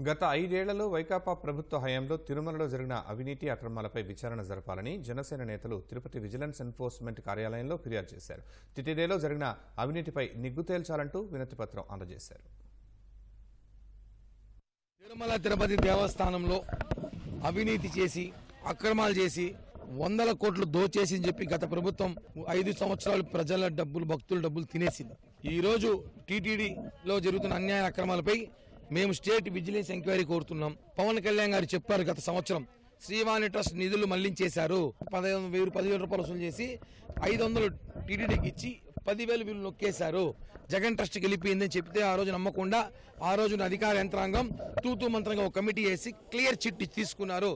గత ఐదేళ్ళలో వైకాపా ప్రభుత్వ హయాంలో తిరుమలలో జరిగిన అవినీతి అక్రమాలపై విచారణ జరపాలని జనసేన నేతలు తిరుపతి విజిలెన్స్ ఎన్ఫోర్స్మెంట్ కార్యాలయంలో ఫిర్యాదు చేశారు. టిటిడేలో జరిగిన అవినీతిపై నిగ్గు తేల్చాలంటూ వినతిపత్రం అందజేశారు. తిరుమల తిరుపతి దేవస్థానంలో అవినీతి చేసి అక్రమాలు చేసి వందల కోట్లు దోచేసి అని చెప్పి గత ప్రభుత్వం ఐదు సంవత్సరాలు ప్రజల డబ్బులు భక్తుల డబ్బులు తినేసింది. ఈ రోజు టీటీడీలో జరుగుతున్న అన్యాయ అక్రమాలపై మేము స్టేట్ విజిలెన్స్ ఎంక్వైరీ కోరుతున్నాం. పవన్ కళ్యాణ్ గారు చెప్పారు గత సంవత్సరం శ్రీవాణి ట్రస్ట్ నిధులు మళ్ళించేశారు. పదిహేను వెయ్యి పదివేల రూపాయలు వసూలు చేసి ఐదు వందలు టీడీడీకి ఇచ్చి పదివేలు వీళ్ళు నొక్కేశారు. జగన్ ట్రస్ట్ గెలిపిందని చెప్తే ఆ రోజు నమ్మకుండా ఆ రోజున అధికార యంత్రాంగం తూతూ మంత్రంగా ఒక కమిటీ వేసి క్లియర్ చిట్ తీసుకున్నారు.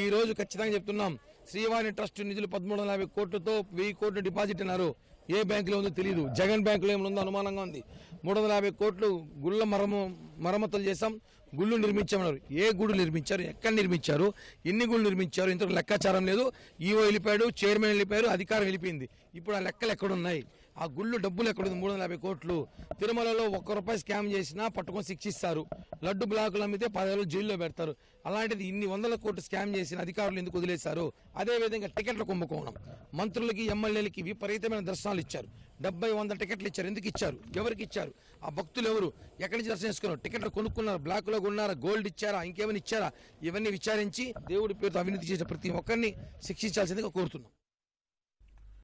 ఈ రోజు ఖచ్చితంగా చెప్తున్నాం శ్రీవాణి ట్రస్ట్ నిధులు పదమూడు వందల యాభై కోట్లతో వెయ్యి కోట్లు డిపాజిట్ అన్నారు. ఏ బ్యాంకులో ఉందో తెలియదు జగన్ బ్యాంకులో ఏమైనా ఉందో అనుమానంగా ఉంది. మూడు వందల యాభై కోట్లు గుళ్ళ మరము మరమ్మతులు చేశాం. గుళ్ళు నిర్మించామన్నారు. ఏ గుడి నిర్మించారు? ఎక్కడ నిర్మించారు? ఎన్ని గుళ్ళు నిర్మించారు? ఇంతకు లెక్కాచారం లేదు. ఈఓ వెళ్ళిపోయాడు చైర్మన్ వెళ్ళిపోయారు అధికారం వెళ్ళిపోయింది. ఇప్పుడు ఆ లెక్కలు ఎక్కడున్నాయి? ఆ గుళ్ళు డబ్బులు ఎక్కడ మూడు వందల యాభై కోట్లు. తిరుమలలో ఒక్క రూపాయి స్కామ్ చేసినా పట్టుకొని శిక్షిస్తారు. లడ్డు బ్లాకులు అమ్మితే పదేళ్ళు జైల్లో పెడతారు. అలాంటిది ఇన్ని వందల కోట్లు స్కామ్ చేసిన అధికారులు ఎందుకు వదిలేశారు? అదేవిధంగా టికెట్ల కుంభకోణం. మంత్రులకి ఎమ్మెల్యేలకి విపరీతమైన దర్శనాలు ఇచ్చారు. డెబ్బై వంద టికెట్లు ఇచ్చారు. ఎందుకు ఇచ్చారు? ఎవరికి ఇచ్చారు? ఆ భక్తులు ఎవరు? ఎక్కడి నుంచి దర్శనం చేసుకున్నారు? టికెట్లు కొనుక్కున్నారు? బ్లాక్లో ఉన్నారా గోల్డ్ ఇచ్చారా? ఇంకేమైనా ఇచ్చారా? ఇవన్నీ విచారించి దేవుడి పేరుతో అవినీతి చేసిన ప్రతి ఒక్కరిని శిక్షించాల్సిందిగా కోరుతున్నాం.